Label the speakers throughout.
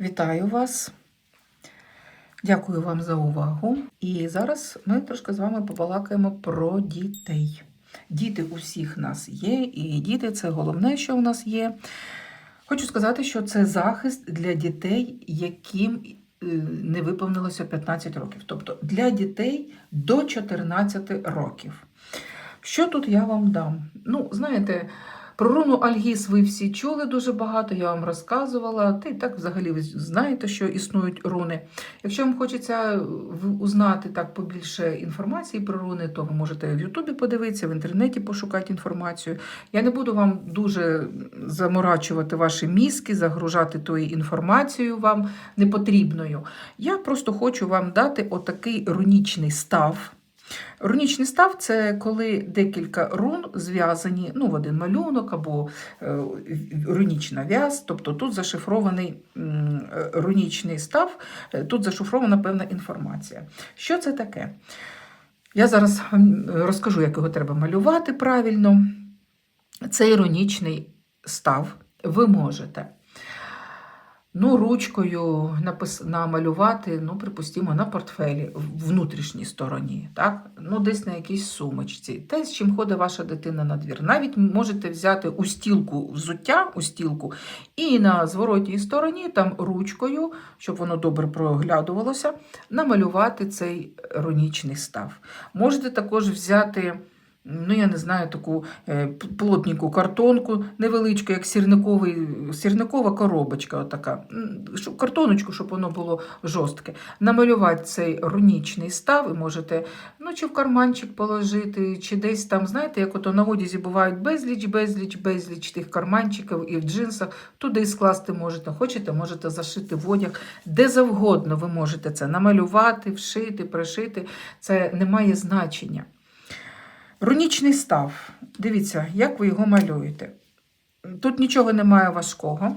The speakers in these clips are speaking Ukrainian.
Speaker 1: Вітаю вас. Дякую вам за увагу. І зараз ми трошки з вами побалакаємо про дітей. Діти у всіх нас є, і діти це головне, що у нас є. Хочу сказати, що це захист для дітей, яким е, не виповнилося 15 років. Тобто для дітей до 14 років. Що тут я вам дам? Ну, знаєте, про руну Альгіс ви всі чули дуже багато, я вам розказувала. Та й так взагалі ви знаєте, що існують руни. Якщо вам хочеться узнати так побільше інформації про руни, то ви можете в Ютубі подивитися, в інтернеті пошукати інформацію. Я не буду вам дуже заморачувати ваші мізки, загружати тою інформацією вам непотрібною. Я просто хочу вам дати отакий рунічний став. Рунічний став це коли декілька рун зв'язані ну, в один малюнок або е, рунічна в'яз. Тобто тут зашифрований е, рунічний став, е, тут зашифрована певна інформація. Що це таке? Я зараз розкажу, як його треба малювати правильно. Цей рунічний став ви можете ну, ручкою напис... намалювати, ну, припустимо, на портфелі в внутрішній стороні, так? ну, десь на якійсь сумочці, те, з чим ходить ваша дитина на двір. Навіть можете взяти устілку взуття, устілку, і на зворотній стороні, там ручкою, щоб воно добре проглядувалося, намалювати цей рунічний став. Можете також взяти. Ну, я не знаю, таку е, п- картонку, невеличку, як сірниковий, сірникова коробочка, отака. Картоночку, щоб воно було жорстке. Намалювати цей рунічний став, і можете ну, чи в карманчик положити, чи десь там, знаєте, як ото на одязі бувають безліч, безліч, безліч тих карманчиків і в джинсах, туди скласти можете. Хочете, можете зашити в одяг. Де завгодно ви можете це намалювати, вшити, пришити. Це не має значення. Рунічний став. Дивіться, як ви його малюєте. Тут нічого немає важкого.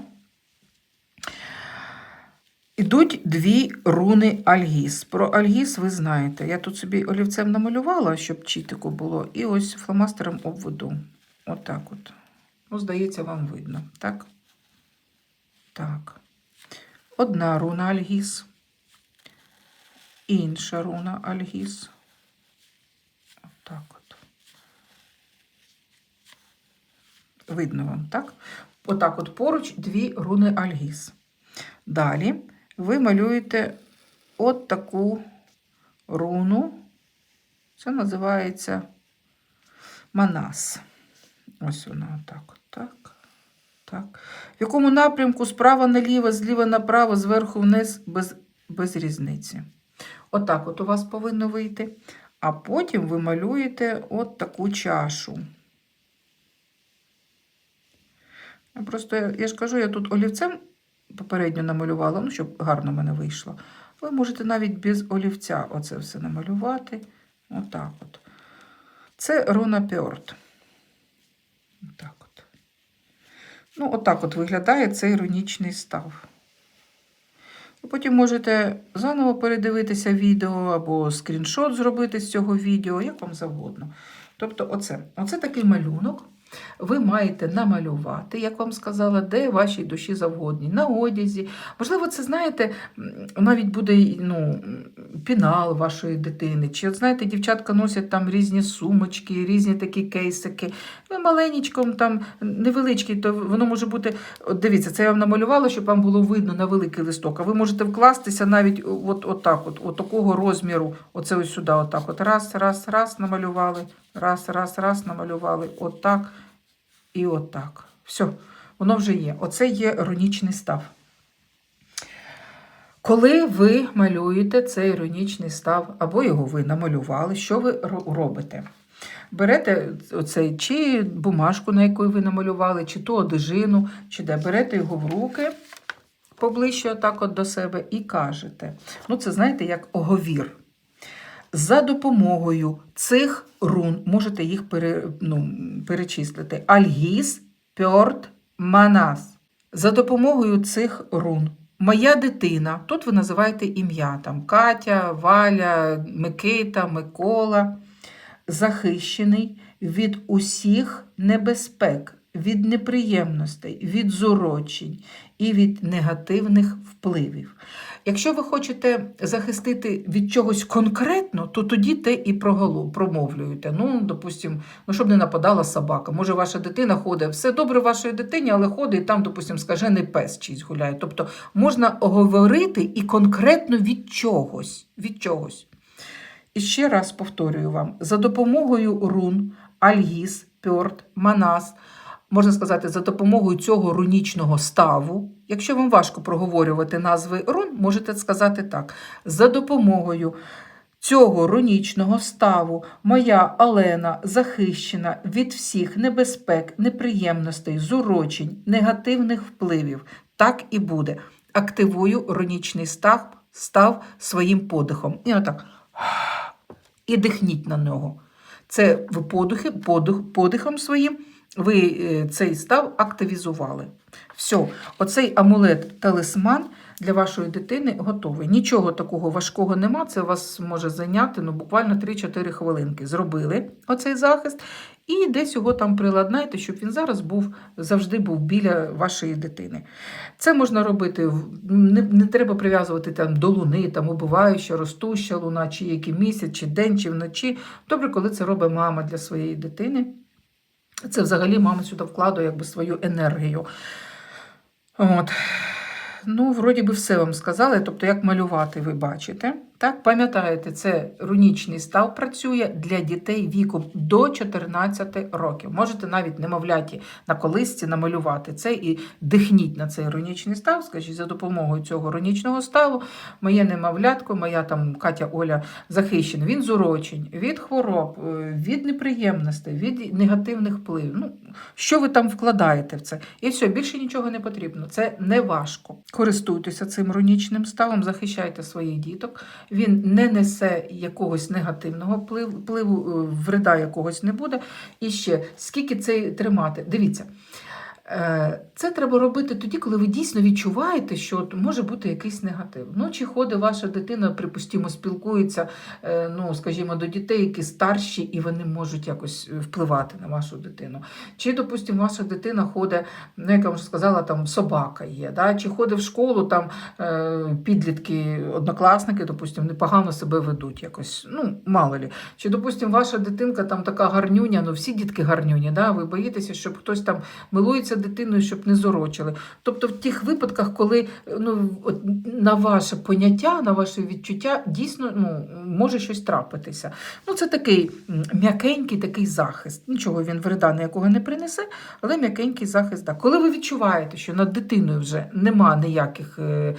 Speaker 1: Ідуть дві руни Альгіс. Про Альгіс ви знаєте. Я тут собі олівцем намалювала, щоб чітко було, і ось фломастером обведу. Отак от. Ну, здається, вам видно, так? Так. Одна руна Альгіс. Інша руна Альгіс. Отак от. Видно вам, так? Отак от поруч дві руни Альгіс. Далі ви малюєте от таку руну. Це називається Манас. Ось вона отак, от, так, так. В якому напрямку справа наліво, зліва направо, зверху вниз, без, без різниці. Отак от у вас повинно вийти. А потім ви малюєте от таку чашу. Я Просто, я, ж кажу, я тут олівцем попередньо намалювала, ну, щоб гарно в мене вийшло. Ви можете навіть без олівця оце все намалювати. Отак от. Це руна Пьорт. Отак от. Ну, отак от виглядає цей рунічний став. Потім можете заново передивитися відео або скріншот зробити з цього відео, як вам завгодно. Тобто, оце, оце такий малюнок. Ви маєте намалювати, як вам сказала, де вашій душі завгодні, на одязі. Можливо, це, знаєте, навіть буде ну, пінал вашої дитини. Чи, от, знаєте, дівчатка носять там різні сумочки, різні такі кейсики. Ви маленьком, там невеличкий, то воно може бути. От дивіться, це я вам намалювала, щоб вам було видно на великий листок. А ви можете вкластися навіть от, от так, от, от такого розміру. Оце ось сюди, отак. От раз, раз, раз намалювали, раз, раз, раз намалювали, отак і отак. Все, воно вже є. Оце є рунічний став. Коли ви малюєте цей іронічний став, або його ви намалювали, що ви робите? Берете оцей, чи бумажку, на яку ви намалювали, чи ту одежину, чи де берете його в руки поближче отак от до себе і кажете. Ну, це знаєте, як оговір. За допомогою цих рун можете їх пере, ну, перечислити. Альгіс, Пьорт, Манас. За допомогою цих рун моя дитина, тут ви називаєте ім'я, там Катя, Валя, Микита, Микола, захищений від усіх небезпек, від неприємностей, від зурочень і від негативних впливів. Якщо ви хочете захистити від чогось конкретно, то тоді те і промовлюєте. Ну, допустим, ну, щоб не нападала собака. Може, ваша дитина ходить, все добре вашій дитині, але ходить і там, допустим, скажений пес чийсь гуляє. Тобто можна говорити і конкретно від чогось. Від чогось. І ще раз повторюю вам: за допомогою рун, альгіз, пьорт, манас, можна сказати, за допомогою цього рунічного ставу. Якщо вам важко проговорювати назви рун, можете сказати так: за допомогою цього рунічного ставу моя Олена захищена від всіх небезпек, неприємностей, зурочень, негативних впливів. Так і буде. Активую рунічний став, став своїм подихом. І отак і дихніть на нього. Це ви подихи, подих, подихом своїм ви е, цей став активізували. Все, оцей амулет-талисман для вашої дитини готовий. Нічого такого важкого нема, це вас може зайняти ну, буквально 3-4 хвилинки. Зробили оцей захист, і десь його там приладнайте, щоб він зараз був завжди був біля вашої дитини. Це можна робити, не, не треба прив'язувати там до луни, там убиваюча, ростуща луна, чи який місяць, чи день, чи вночі. Добре, коли це робить мама для своєї дитини. Це взагалі мама сюди вкладує якби свою енергію. От. Ну, вроді би, все вам сказали. Тобто, як малювати, ви бачите. Так, пам'ятаєте, це рунічний став працює для дітей віком до 14 років. Можете навіть немовляті на колисці намалювати це і дихніть на цей рунічний став. Скажіть, за допомогою цього рунічного ставу моє немовлятко, моя там Катя Оля захищена. Він з урочень, від хвороб, е, від неприємностей, від негативних впливів. Ну, що ви там вкладаєте в це? І все, більше нічого не потрібно. Це не важко. Користуйтеся цим рунічним ставом, захищайте своїх діток. Він не несе якогось негативного впливу, е, вреда якогось не буде. І ще скільки це тримати? Дивіться. Е, Це треба робити тоді, коли ви дійсно відчуваєте, що може бути якийсь негатив. Ну, чи ходить ваша дитина, припустимо, спілкується, е, ну, скажімо, до дітей, які старші, і вони можуть якось е, впливати на вашу дитину. Чи, допустимо, ваша дитина ходить, ну, як я вже сказала, там собака є, да? чи ходить в школу, там підлітки, однокласники, допустимо, непогано себе ведуть якось, ну, мало лі. Чи, допустимо, ваша дитинка там така гарнюня, ну всі дітки гарнюні, да? ви боїтеся, щоб хтось там милується дитиною, щоб не зорочили. Тобто в тих випадках, коли ну, на ваше поняття, на ваше відчуття дійсно ну, може щось трапитися. Ну, це такий м'якенький такий захист. Нічого він вреда ніякого не принесе, але м'якенький захист. Да. Коли ви відчуваєте, що над дитиною вже нема ніяких е,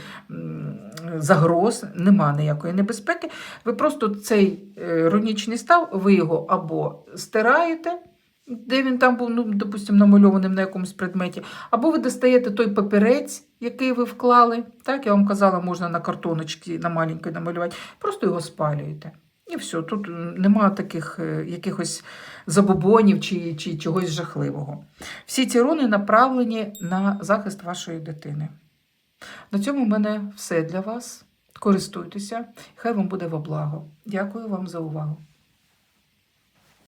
Speaker 1: загроз, нема ніякої небезпеки, ви просто цей е, рунічний став, ви його або стираєте. Де він там був, ну, допустимо, намальованим на якомусь предметі, або ви достаєте той папірець, який ви вклали. Так, я вам казала, можна на картоночці на маленькій намалювати, просто його спалюєте. І все, тут нема таких е, якихось забобонів чи, чи чогось жахливого. Всі ці руни направлені на захист вашої дитини. На цьому в мене все для вас. Користуйтеся, хай вам буде во благо. Дякую вам за увагу.